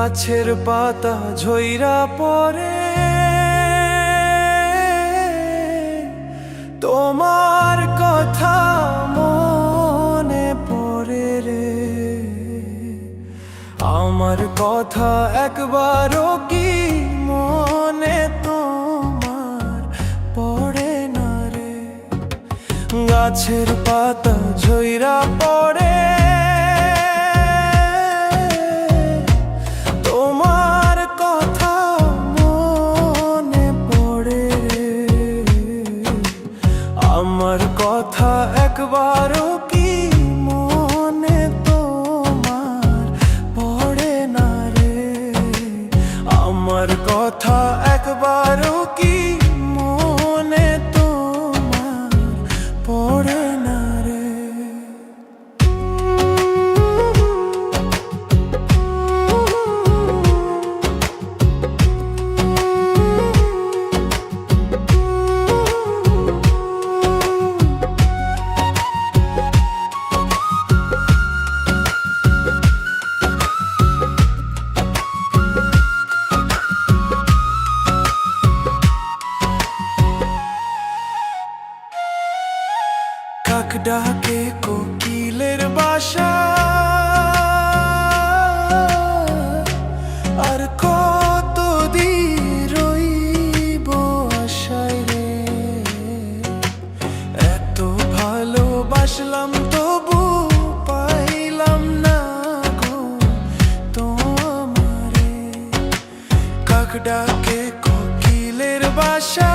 গাছের পাতা ঝইরা পড়ে। তোমার কথা মনে পড়ে রে। আমার কথা একবারও কি মনে তোমার পড়ে না রে? গাছের পাতা একবারও কি মনে তোমার পড়ে না রে? আমার কথা একবারও কাক ডাকে কোকিলের বাসা। আর কত রইব আশায় রে? এত ভালোবাসলাম, তবু পাইলাম না গো তোমারে। কাক ডাকে কোকিলের বাসা।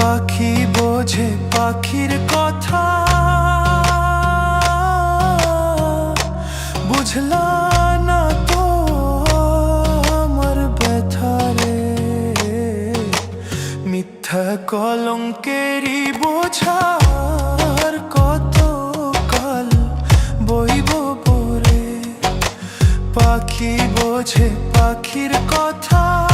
পাখি বোঝে পাখির কথা। বুঝলা না তো আমার ব্যথা রে। মিথ্যা কলঙ্কেরই বোঝার কত কাল বইব পরে। পাখি বোঝে পাখির কথা।